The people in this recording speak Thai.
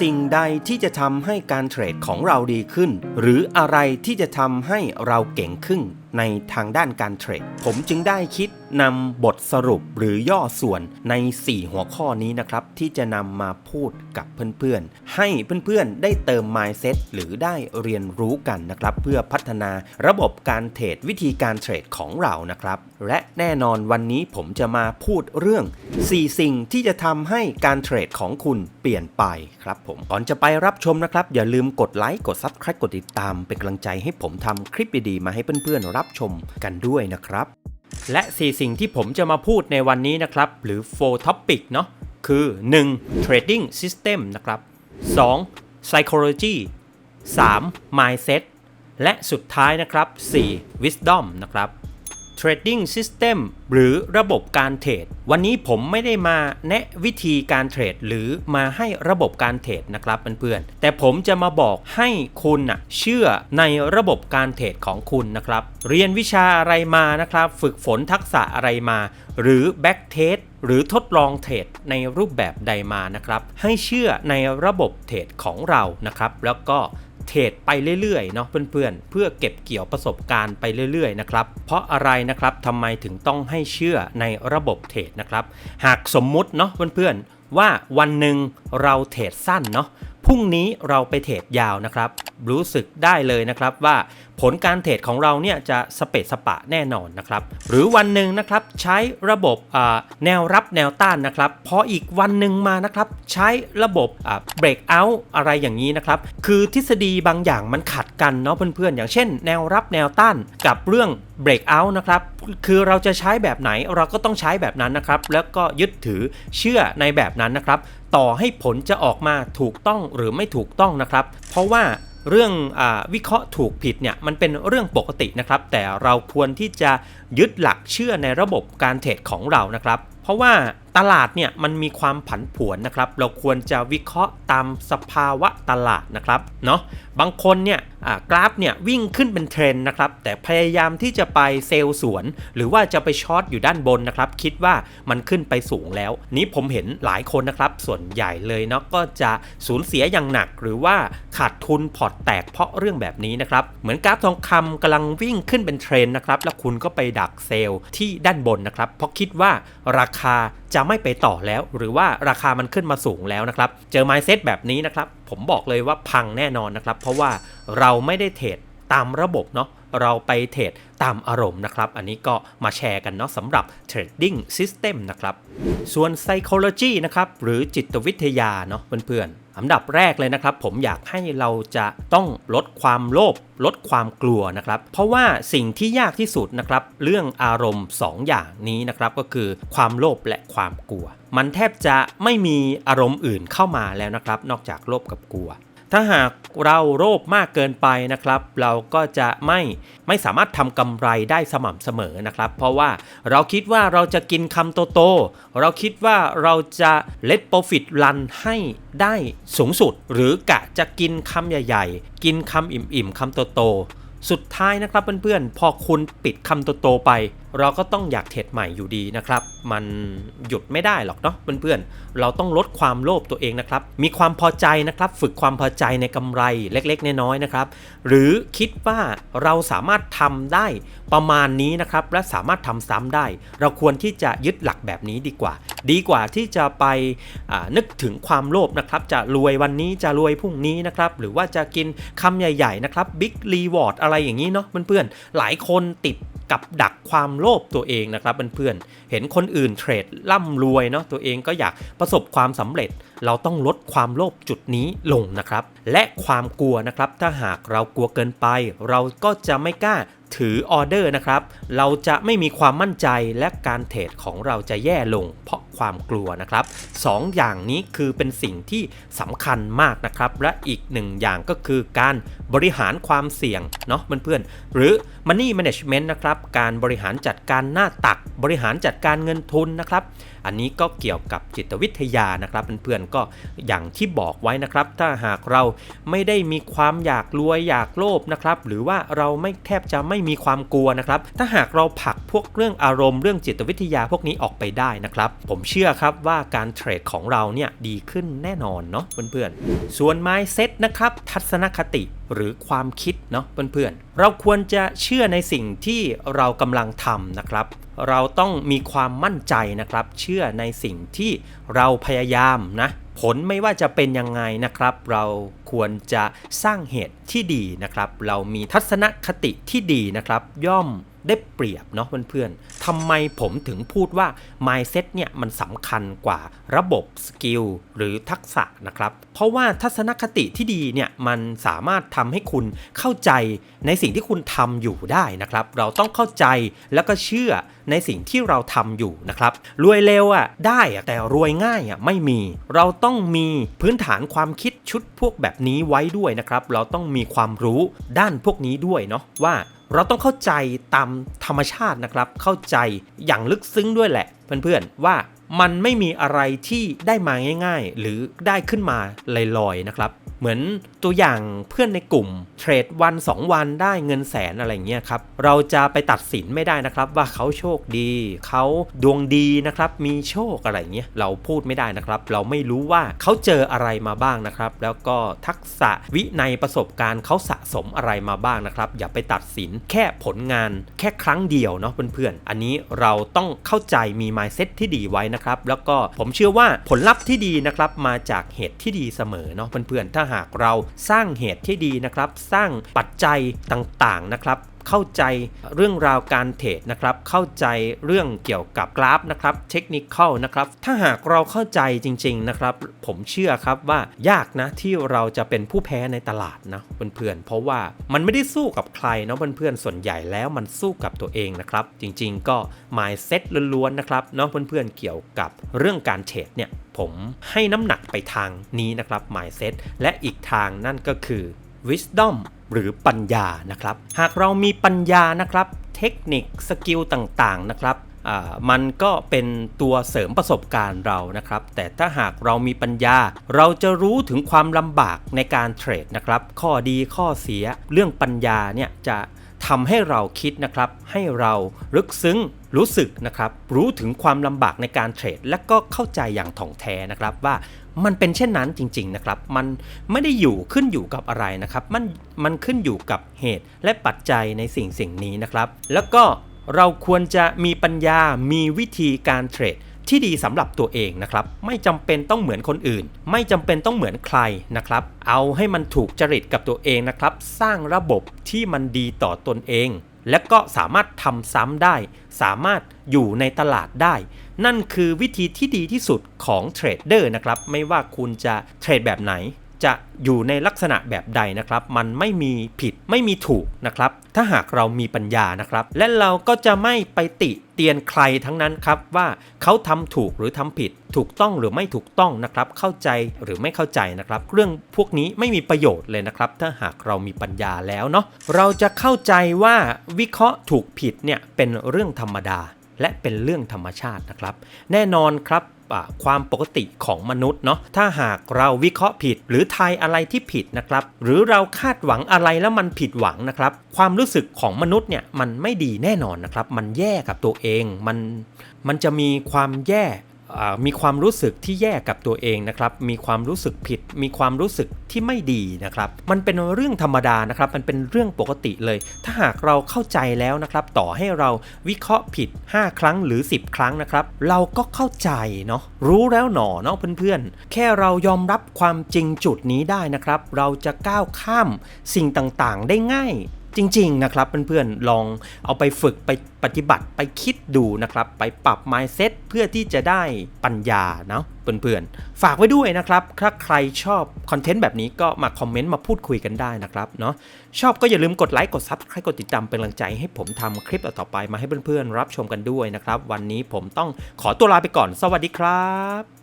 สิ่งใดที่จะทำให้การเทรดของเราดีขึ้น หรืออะไรที่จะทำให้เราเก่งขึ้นในทางด้านการเทรด ผมจึงได้คิดนำบทสรุปหรือย่อส่วนใน 4 หัวข้อนี้นะครับ ที่จะนำมาพูดกับเพื่อนๆ ให้เพื่อนๆ ได้เติม mindset หรือได้เรียนรู้กันนะครับ เพื่อพัฒนาระบบการเทรดวิธีการเทรดของเรานะครับ และแน่นอนวันนี้ผมจะมาพูดเรื่อง 4 สิ่งที่จะทำให้การเทรดของคุณเปลี่ยนไปครับผมก่อนจะไปรับชมนะครับ อย่าลืมกดไลค์กด Subscribe กดติดตามเป็นกำลังใจให้ผมทำคลิปดีๆมาให้เพื่อนๆรับชมกันด้วยนะครับ และ 4 สิ่งที่ผมจะมาพูดในวันนี้นะครับ หรือ 4 topic เนาะคือ 1. trading system นะครับ 2. psychology 3. mindset และสุดท้ายนะครับ 4. wisdom นะครับ Trading System หรือระบบการเทรด วันนี้ผมไม่ได้มาแนะวิธีการเทรดหรือมาให้ระบบการเทรดนะครับเพื่อนๆ แต่ผมจะมาบอกให้คุณนะเชื่อในระบบการเทรดของคุณนะครับ เรียนวิชาอะไรมานะครับ ฝึกฝนทักษะอะไรมา หรือ back test หรือทดลองเทรดในรูปแบบใดมานะครับ ให้เชื่อในระบบเทรดของเรานะครับ แล้วก็ เทรดไปเรื่อยๆเนาะเพื่อนๆ เพื่อเก็บเกี่ยวประสบการณ์ไปเรื่อยๆนะครับเพราะอะไรนะครับทำไมถึงต้องให้เชื่อในระบบเทรดนะครับหากสมมุติเนาะเพื่อนๆว่าวันหนึ่งเราเทรดสั้นเนาะพรุ่งนี้เราไปเทรดยาวนะครับ รู้สึกได้เลยนะครับว่าผลการเทรดของเราเนี่ยจะสเปซสปะแน่นอนนะครับ หรือวันหนึ่งนะครับใช้ระบบแนวรับแนวต้านนะครับพออีกวันหนึ่งมานะครับใช้ระบบเบรกเอาท์อะไรอย่างนี้นะครับ คือทฤษฎีบางอย่างมันขัดกันเนาะเพื่อนๆ อย่างเช่น แนวรับแนวต้านกับเรื่องเบรกเอาท์นะครับคือเราจะใช้แบบไหนเราก็ต้องใช้แบบนั้นนะครับ แล้วก็ยึดถือเชื่อในแบบนั้นนะครับ ต่อให้ผลจะออกมาถูกต้องหรือไม่ถูกต้องนะครับ เพราะว่า เรื่องอวิเคราะห์ถูกผิดเนี่ยมันเป็นเรื่องปกตินะครับ แต่เราควรที่จะยึดหลักเชื่อในระบบการเทรดของเรานะครับ ราะว่าตลาดเนี่ยมันมีความผันผวนนะครับ เราควรจะวิเคราะห์ตามสภาวะตลาดนะครับเนาะบางคนเนี่ยกราฟเนี่ยวิ่งขึ้นเป็นเทรนนะครับ แต่พยายามที่จะไปเซลล์สวน หรือว่าจะไปช็อตอยู่ด้านบนนะครับ คิดว่ามันขึ้นไปสูงแล้ว นี้ผมเห็นหลายคนนะครับ ส่วนใหญ่เลยเนาะก็จะสูญเสียอย่างหนัก หรือว่าขาดทุนพอร์ตแตกเพราะเรื่องแบบนี้นะครับ เหมือนกราฟทองคำกำลังวิ่งขึ้นเป็นเทรนนะครับ แล้วคุณก็ไปดักเซลล์ที่ด้านบนนะครับ เพราะคิดว่าราคาจะไม่ไปต่อแล้ว หรือว่าราคามันขึ้นมาสูงแล้วนะครับ เจอไมเซ็ตแบบนี้นะครับ ผมบอกเลยว่าพังแน่นอนนะครับ เพราะว่าเราไม่ได้เทรดตามระบบเนาะเราไปเทรดตามอารมณ์นะครับ อันนี้ก็มาแชร์กันเนาะสำหรับ Trading System นะครับ ส่วน Psychology นะครับ หรือจิตวิทยาเนาะเพื่อนๆ อันดับแรกเลยนะครับ ผมอยากให้เราจะต้องลดความโลภลดความกลัวนะครับ เพราะว่าสิ่งที่ยากที่สุดนะครับ เรื่องอารมณ์ 2 อย่างนี้นะครับก็คือความโลภและความกลัว มันแทบจะไม่มีอารมณ์อื่นเข้ามาแล้วนะครับ นอกจากโลภกับกลัว ถ้าหากเราโลภมากเกินไปนะครับ เราก็จะไม่ไม่สามารถทำกำไรได้สม่ำเสมอนะครับ เพราะว่าเราคิดว่าเราจะกินคำโตๆเราคิดว่าเราจะเลทโปรฟิตรันให้ได้สูงสุด หรือกะจะกินคำใหญ่ ๆ กินคำอิ่มๆคำโตๆ สุดท้ายนะครับเพื่อนๆ พอคุณปิดคำโตๆไป เราก็ต้องอยากเทรดใหม่อยู่ดีนะครับ มันหยุดไม่ได้หรอกเนาะเพื่อนๆ เราต้องลดความโลภตัวเองนะครับ มีความพอใจนะครับ ฝึกความพอใจในกำไรเล็กๆ น้อยๆนะครับ หรือคิดว่าเราสามารถทำได้ประมาณนี้นะครับ และสามารถทำซ้ำได้ เราควรที่จะยึดหลักแบบนี้ดีกว่า ดีกว่าที่จะไปนึกถึงความโลภนะครับ จะรวยวันนี้จะรวยพรุ่งนี้นะครับ หรือว่าจะกินคำใหญ่ ๆ นะครับบิ๊กรีวอร์ดอะไรอย่างนี้เนาะเพื่อนๆหลายคนติดกับดักความโลภตัวเองนะครับเพื่อนๆเห็นคนอื่นเทรดร่ำรวยเนาะตัวเองก็อยากประสบความสำเร็จ เราต้องลดความโลภจุดนี้ลงนะครับ และความกลัวนะครับ ถ้าหากเรากลัวเกินไป เราก็จะไม่กล้า ถือออเดอร์นะครับ เราจะไม่มีความมั่นใจและการเทรดของเราจะแย่ลง เพราะความกลัวนะครับสองอย่างนี้คือเป็นสิ่งที่สำคัญมากนะครับ และอีกหนึ่งอย่างก็คือการบริหารความเสี่ยงเนาะเพื่อนๆหรือ Money Management นะครับ การบริหารจัดการหน้าตัก บริหารจัดการเงินทุนนะครับ อันนี้ก็เกี่ยวกับจิตวิทยานะครับเพื่อนๆก็อย่างที่บอกไว้นะครับ ถ้าหากเราไม่ได้มีความอยากรวยอยากโลภนะครับ หรือว่าเราไม่แทบจะไม่ไม่มีความกลัวนะครับ ถ้าหากเราผลักพวกเรื่องอารมณ์เรื่องจิตวิทยาพวกนี้ออกไปได้นะครับ ผมเชื่อครับว่าการเทรดของเราเนี่ยดีขึ้นแน่นอนเนาะเพื่อนๆ ส่วน mindset นะครับทัศนคติหรือความคิดเนาะเพื่อนๆ เราควรจะเชื่อในสิ่งที่เรากำลังทำนะครับ เราต้องมีความมั่นใจนะครับ เชื่อในสิ่งที่เราพยายามนะ ผลไม่ว่าจะเป็นยังไงนะครับ เราควรจะสร้างเหตุที่ดีนะครับ เรามีทัศนคติที่ดีนะครับ ย่อมได้เปรียบเนาะเพื่อนๆ ทำไมผมถึงพูดว่า mindset เนี่ยมันสำคัญกว่าระบบสกิลหรือทักษะนะครับ เพราะว่าทัศนคติที่ดีเนี่ยมันสามารถทำให้คุณเข้าใจในสิ่งที่คุณทำอยู่ได้นะครับ เราต้องเข้าใจแล้วก็เชื่อในสิ่งที่เราทำอยู่นะครับ รวยเร็วอะได้อะแต่รวยง่ายอะไม่มี เราต้องมีพื้นฐานความคิดชุดพวกแบบนี้ไว้ด้วยนะครับ เราต้องมีความรู้ด้านพวกนี้ด้วยเนาะว่า เราต้องเข้าใจตามธรรมชาตินะครับ เข้าใจอย่างลึกซึ้งด้วยแหละ เพื่อนๆว่า มันไม่มีอะไรที่ได้มาง่าย ๆ หรือได้ขึ้นมาลอยๆนะครับ เหมือนตัวอย่างเพื่อนในกลุ่มเทรดวัน 2 วันได้เงินแสนอะไรเงี้ยครับ เราจะไปตัดสินไม่ได้นะครับว่าเขาโชคดี เขาดวงดีนะครับ มีโชคอะไรเงี้ยเราพูดไม่ได้นะครับ เราไม่รู้ว่าเขาเจออะไรมาบ้างนะครับ แล้วก็ทักษะวิในประสบการณ์เขาสะสมอะไรมาบ้างนะครับ อย่าไปตัดสินแค่ผลงานแค่ครั้งเดียวเนาะเพื่อนๆ อันนี้เราต้องเข้าใจมี mindset ที่ดีไว้นะครับ แล้วก็ผมเชื่อว่าผลลัพธ์ที่ดีนะครับมาจากเหตุที่ดีเสมอเนาะเพื่อนๆถ้าหากเราสร้างเหตุที่ดีนะครับ สร้างปัจจัยต่างๆนะครับ เข้าใจเรื่องราวการเทรดนะครับ เข้าใจเรื่องเกี่ยวกับกราฟนะครับ เทคนิคเข้านะครับ ถ้าหากเราเข้าใจจริง ๆนะครับ ผมเชื่อครับว่ายากนะที่เราจะเป็นผู้แพ้ในตลาดนะเพื่อนๆ เพราะว่ามันไม่ได้สู้กับใครเนาะเพื่อนๆ ส่วนใหญ่แล้วมันสู้กับตัวเองนะครับ จริงๆ ก็ mindset ล้วนๆนะครับเนาะเพื่อนๆ เกี่ยวกับเรื่องการเทรดเนี่ยผมให้น้ำหนักไปทางนี้นะครับ mindset และอีกทางนั่นก็คือ wisdom หรือปัญญานะครับ หากเรามีปัญญานะครับ เทคนิคสกิลต่างๆนะครับมันก็เป็นตัวเสริมประสบการณ์เรานะครับ แต่ถ้าหากเรามีปัญญา เราจะรู้ถึงความลำบากในการเทรดนะครับ ข้อดีข้อเสีย เรื่องปัญญาเนี่ยจะทำให้เราคิดนะครับ ให้เราลึกซึ้ง รู้สึกนะครับรู้ถึงความลำบากในการเทรด และก็เข้าใจอย่างถ่องแท้นะครับว่ามันเป็นเช่นนั้นจริง ๆนะครับ มันไม่ได้อยู่ขึ้นอยู่กับอะไรนะครับ มันมันขึ้นอยู่กับเหตุและปัจจัยในสิ่งสิ่งนี้นะครับ แล้วก็เราควรจะมีปัญญามีวิธีการเทรดที่ดีสำหรับตัวเองนะครับ ไม่จำเป็นต้องเหมือนคนอื่น ไม่จำเป็นต้องเหมือนใครนะครับ เอาให้มันถูกจริตกับตัวเองนะครับ สร้างระบบที่มันดีต่อตนเอง และก็สามารถทำซ้ำได้ สามารถอยู่ในตลาดได้ นั่นคือวิธีที่ดีที่สุดของเทรดเดอร์นะครับ ไม่ว่าคุณจะเทรดแบบไหน จะอยู่ในลักษณะแบบใดนะครับ มันไม่มีผิดไม่มีถูกนะครับ ถ้าหากเรามีปัญญานะครับ และเราก็จะไม่ไปติ เตียนใครทั้งนั้นครับว่าเขาทำถูกหรือทำผิด ถูกต้องหรือไม่ถูกต้องนะครับ เข้าใจหรือไม่เข้าใจนะครับ เรื่องพวกนี้ไม่มีประโยชน์เลยนะครับ ถ้าหากเรามีปัญญาแล้วเนาะเราจะเข้าใจว่าวิเคราะห์ถูกผิดเนี่ยเป็นเรื่องธรรมดาและเป็นเรื่องธรรมชาตินะครับ แน่นอนครับ ความปกติของมนุษย์เนาะถ้าหากเราวิเคราะห์ผิด หรือทายอะไรที่ผิดนะครับ หรือเราคาดหวังอะไรแล้วมันผิดหวังนะครับ ความรู้สึกของมนุษย์เนี่ยมันไม่ดีแน่นอนนะครับ มันแย่กับตัวเองมันมันจะมีความแย่ มีความรู้สึกที่แย่กับตัวเองนะครับ มีความรู้สึกผิด มีความรู้สึกที่ไม่ดีนะครับ มันเป็นเรื่องธรรมดานะครับ มันเป็นเรื่องปกติเลย ถ้าหากเราเข้าใจแล้วนะครับ ต่อให้เราวิเคราะห์ผิด 5 ครั้งหรือ 10 ครั้งนะครับ เราก็เข้าใจเนาะ รู้แล้วหนอเนาะเพื่อนๆ แค่เรายอมรับความจริงจุดนี้ได้นะครับ เราจะก้าวข้ามสิ่งต่างๆ ได้ง่าย จริง ๆ นะครับเพื่อนๆลองเอาไปฝึกไปปฏิบัติไปคิดดูนะครับ ไปปรับ mindset เพื่อที่จะได้ปัญญาเนาะเพื่อนๆ ฝากไว้ด้วยนะครับ ถ้าใครชอบคอนเทนต์แบบนี้ก็มาคอมเมนต์มาพูดคุยกันได้นะครับเนาะชอบก็อย่าลืมกดไลค์กดซับใครกดติดตามเป็นกำลังใจให้ผมทำคลิปต่อไปมาให้เพื่อนๆ รับชมกันด้วยนะครับ วันนี้ผมต้องขอตัวลาไปก่อน สวัสดีครับ